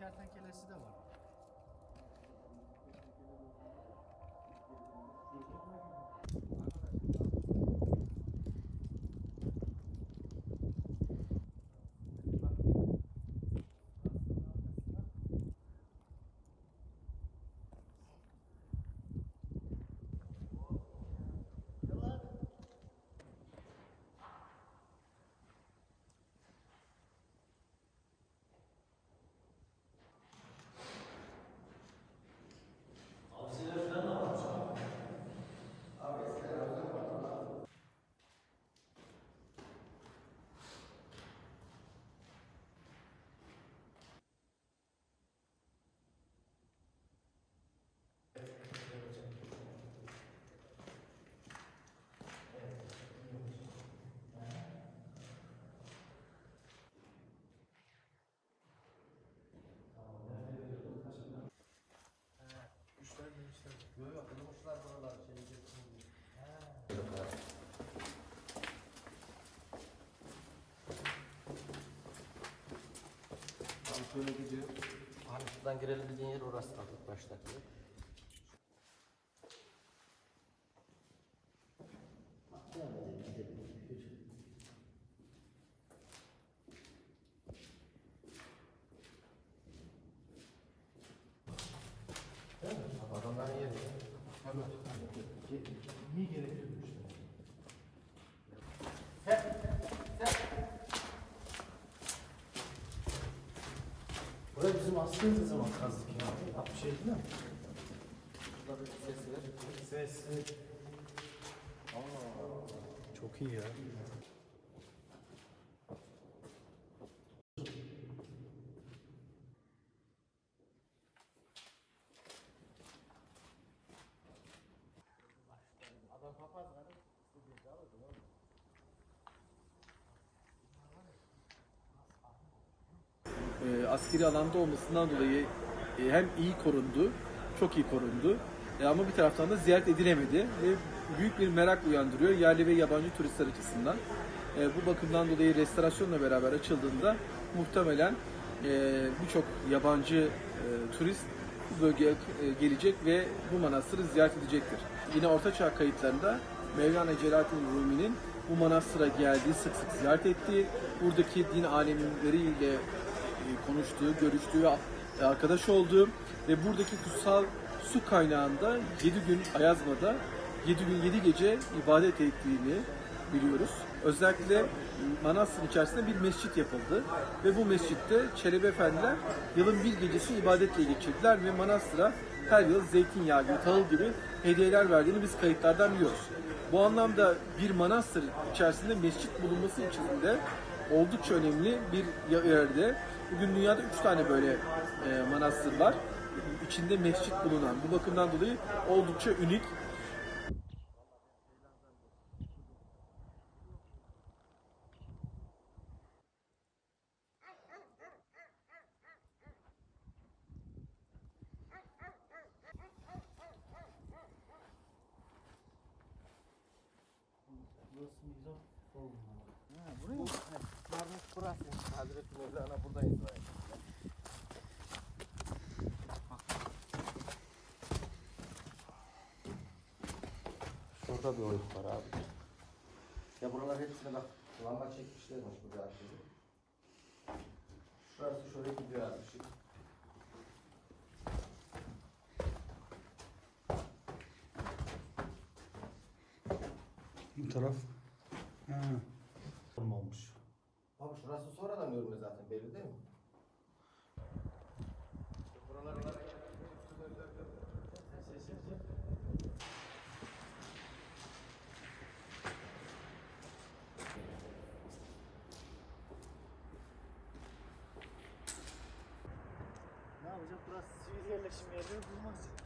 kertenkelesi de var. Şöyle gidiyor. Hani şuradan girelim dediğin yer orası tabii ilk baştaki. yer. Adamların yeri. Niye gerekiyormuş? Buraya bizim askeri ne zaman kazdık ya? 67 değil mi? Şurada bir ses ver. Ses. Çok iyi ya. e, askeri alanda olmasından dolayı e, hem iyi korundu, çok iyi korundu. E, ama bir taraftan da ziyaret edilemedi ve büyük bir merak uyandırıyor yerli ve yabancı turistler açısından. E, bu bakımdan dolayı restorasyonla beraber açıldığında muhtemelen e, birçok yabancı e, turist bu bölgeye e, gelecek ve bu manastırı ziyaret edecektir. Yine Ortaçağ kayıtlarında Mevlana Celaleddin Rumi'nin bu manastıra geldiği, sık sık ziyaret ettiği, buradaki din alemleriyle konuştuğu, görüştüğü, ve arkadaş olduğu ve buradaki kutsal su kaynağında 7 gün Ayazma'da 7 gün 7 gece ibadet ettiğini biliyoruz. Özellikle manastır içerisinde bir mescit yapıldı ve bu mescitte Çelebi Efendiler yılın bir gecesini ibadetle geçirdiler ve manastıra her yıl zeytinyağı gibi, tahıl gibi hediyeler verdiğini biz kayıtlardan biliyoruz. Bu anlamda bir manastır içerisinde mescit bulunması için de oldukça önemli bir yerde. Bugün dünyada üç tane böyle e, manastır var. İçinde mescit bulunan. Bu bakımdan dolayı oldukça unik. Burası mizan olmalı. Bu varmış burası. Hazreti Mevlana buradayız. zaten. Şurada bir oyuk var abi. Ya buralar hepsine bak lamba çekmişlermiş burada aşırı. Şurası şöyle gidiyor abi ışık. Bu taraf. Ha. Olmamış. Abi şurası sonradan görünüyor zaten belli değil mi? Buralar Ne yapacak? Burası sivil yerleşim yerleri bulmaz.